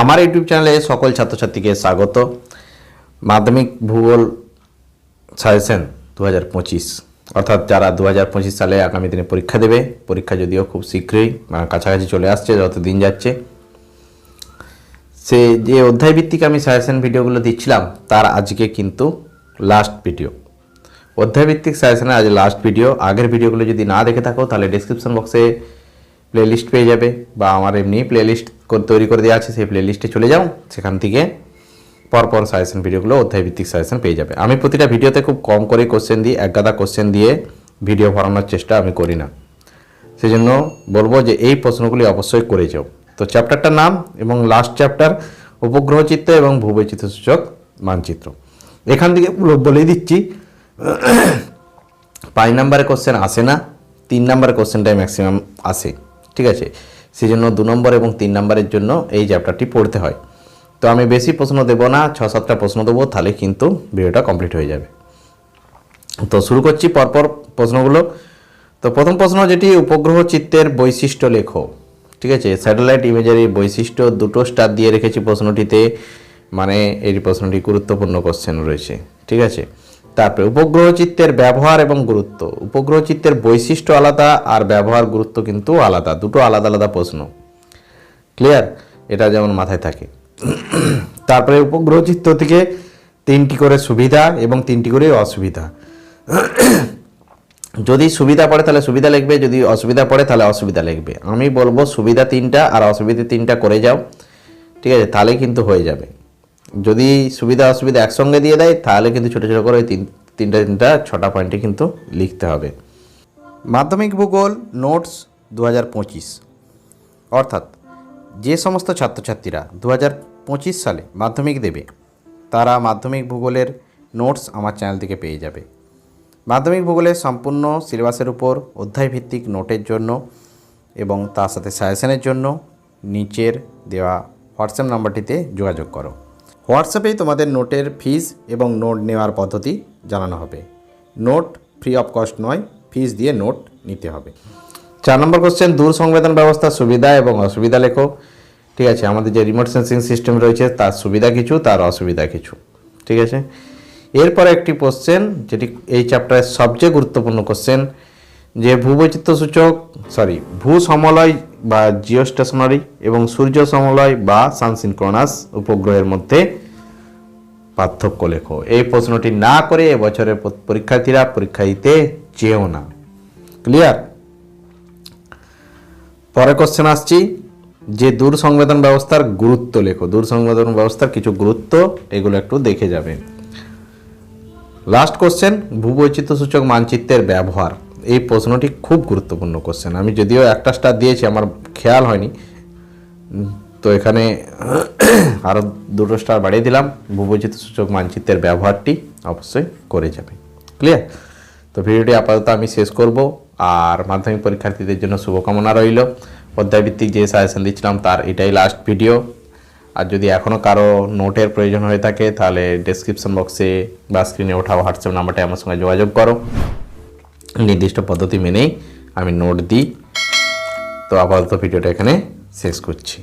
আমার ইউটিউব চ্যানেলে সকল ছাত্রছাত্রীকে স্বাগত। মাধ্যমিক ভূগোল সাজেশন দু হাজার পঁচিশ। অর্থাৎ যারা দু হাজার পঁচিশ সালে আগামী দিনে পরীক্ষা দেবে, পরীক্ষা যদিও খুব শীঘ্রই কাছাকাছি চলে আসছে, যত দিন যাচ্ছে। সে যে অধ্যায়ভিত্তিক আমি সাজেশন ভিডিওগুলো দিচ্ছিলাম, তার আজকে কিন্তু লাস্ট ভিডিও অধ্যায়ভিত্তিক সাজেশনের আজ লাস্ট ভিডিও আগের ভিডিওগুলো যদি না দেখে থাকো, তাহলে ডিসক্রিপশন বক্সে প্লেলিস্ট পেয়ে যাবে, বা আমার এমনি প্লেলিস্ট তৈরি করে দেওয়া আছে, সেই প্লেলিস্টে চলে যাও। সেখান থেকে পরপর সাজেশন ভিডিওগুলো অধ্যায়ভিত্তিক সাজেশন পেয়ে যাবে। আমি প্রতিটা ভিডিওতে খুব কম করে কোশ্চেন দিই, এক গাদা কোশ্চেন দিয়ে ভিডিও ভরানোর চেষ্টা আমি করি না। সেই জন্য বলব যে এই প্রশ্নগুলি অবশ্যই করে যাও। তো চ্যাপ্টারটার নাম এবং লাস্ট চ্যাপ্টার উপগ্রহ চিত্র এবং ভূবৈচিত্র সূচক মানচিত্র। এখান থেকে বলেই দিচ্ছি, পাঁচ নাম্বারে কোশ্চেন আসে না, তিন নাম্বারের কোশ্চেনটাই ম্যাক্সিমাম আসে। ঠিক আছে? সেই জন্য দু নম্বর এবং তিন নম্বরের জন্য এই চ্যাপ্টারটি পড়তে হয়। তো আমি বেশি প্রশ্ন দেবো না, ছ, সাতটা প্রশ্ন দেবো, তাহলে কিন্তু ভিডিওটা কমপ্লিট হয়ে যাবে। তো শুরু করছি পরপর প্রশ্নগুলো। তো প্রথম প্রশ্ন যেটি, উপগ্রহ চিত্রের বৈশিষ্ট্য লেখো। ঠিক আছে, স্যাটেলাইট ইমেজের এই বৈশিষ্ট্য দুটো স্টার দিয়ে রেখেছি প্রশ্নটিতে। মানে এই প্রশ্নটি গুরুত্বপূর্ণ কোশ্চেন রয়েছে। ঠিক আছে তারপরে উপগ্রহ চিত্রের ব্যবহার এবং গুরুত্ব। উপগ্রহ চিত্রের বৈশিষ্ট্য আলাদা আর ব্যবহার গুরুত্ব কিন্তু আলাদা। দুটো আলাদা আলাদা প্রশ্ন। ক্লিয়ার এটা যেমন মাথায় থাকে। তারপরে উপগ্রহ চিত্র থেকে তিনটি করে সুবিধা এবং তিনটি করে অসুবিধা। যদি সুবিধা পড়ে তাহলে সুবিধা লিখবে, যদি অসুবিধা পড়ে তাহলে অসুবিধা লিখবে। আমি বলব সুবিধা তিনটা আর অসুবিধা তিনটা করে যাও। ঠিক আছে? তাহলে কিন্তু হয়ে যাবে। যদি সুবিধা অসুবিধা একসঙ্গে দিয়ে দেয়, তাহলে কিন্তু ছোটো ছোটো করে ওই তিন, তিনটা তিনটা, ছটা পয়েন্টে কিন্তু লিখতে হবে। মাধ্যমিক ভূগোল নোটস দু হাজার পঁচিশ। অর্থাৎ যে সমস্ত ছাত্রছাত্রীরা দু হাজার পঁচিশ সালে মাধ্যমিক দেবে, তারা মাধ্যমিক ভূগোলের নোটস আমার চ্যানেল থেকে পেয়ে যাবে। মাধ্যমিক ভূগোলের সম্পূর্ণ সিলেবাসের উপর অধ্যায়ভিত্তিক নোটের জন্য এবং তার সাথে সাজেশনের জন্য নিচের দেওয়া হোয়াটসঅ্যাপ নাম্বারটিতে যোগাযোগ করো। হোয়াটসঅ্যাপেই তোমাদের নোটের ফিজ এবং নোট নেওয়ার পদ্ধতি জানানো হবে। নোট ফ্রি অফ কস্ট নয়, ফিজ দিয়ে নোট নিতে হবে। চার নম্বর কোশ্চেন দূর সংবেদন ব্যবস্থার সুবিধা এবং অসুবিধা লেখো। ঠিক আছে, আমাদের যে রিমোট সেন্সিং সিস্টেম রয়েছে, তার সুবিধা কিছু, তার অসুবিধা কিছু। ঠিক আছে? এরপরে একটি কোশ্চেন যেটি এই চ্যাপ্টারের সবচেয়ে গুরুত্বপূর্ণ কোশ্চেন যে ভূবৈচিত্র সূচক সরি ভূ সমলয় বা জিও স্টেশনারি এবং সূর্য সমলয় বা সানসিনক্রোনাস উপগ্রহের মধ্যে পার্থক্য লেখো। এই প্রশ্নটি না করে এবছরের পরীক্ষার্থীরা পরীক্ষা দিতে চেয়েও না। ক্লিয়ার পরে কোশ্চেন আসছি, যে দূর সংবেদন ব্যবস্থার গুরুত্ব লেখো। দূর সংবেদন ব্যবস্থার কিছু গুরুত্ব, এগুলো একটু দেখে যাবেন লাস্ট কোশ্চেন ভূবৈচিত্র সূচক মানচিত্রের ব্যবহার। এই প্রশ্নটি খুব গুরুত্বপূর্ণ কোশ্চেন আমি যদিও একটা স্টার দিয়েছি, আমার খেয়াল হয়নি। তো এখানে আরও দুটো স্টার বাড়িয়ে দিলাম। ভূবৈচিত্র সূচক মানচিত্রের ব্যবহারটি অবশ্যই করে যাবে। ক্লিয়ার তো ভিডিওটি আপাতত আমি শেষ করব। আর মাধ্যমিক পরীক্ষার্থীদের জন্য শুভকামনা রইল। অধ্যায়ভিত্তিক যে সাজেশন দিচ্ছিলাম, তার এটাই লাস্ট ভিডিও আর যদি এখনও কারও নোটের প্রয়োজন হয়ে থাকে, তাহলে ডেসক্রিপশন বক্সে বা স্ক্রিনে ওঠা হোয়াটসঅ্যাপ নাম্বারটা আমার সঙ্গে যোগাযোগ করো। নির্দিষ্ট পদ্ধতি মেনেই আমি নোট দিই। তো আপাতত ভিডিওটা এখানে শেষ করছি।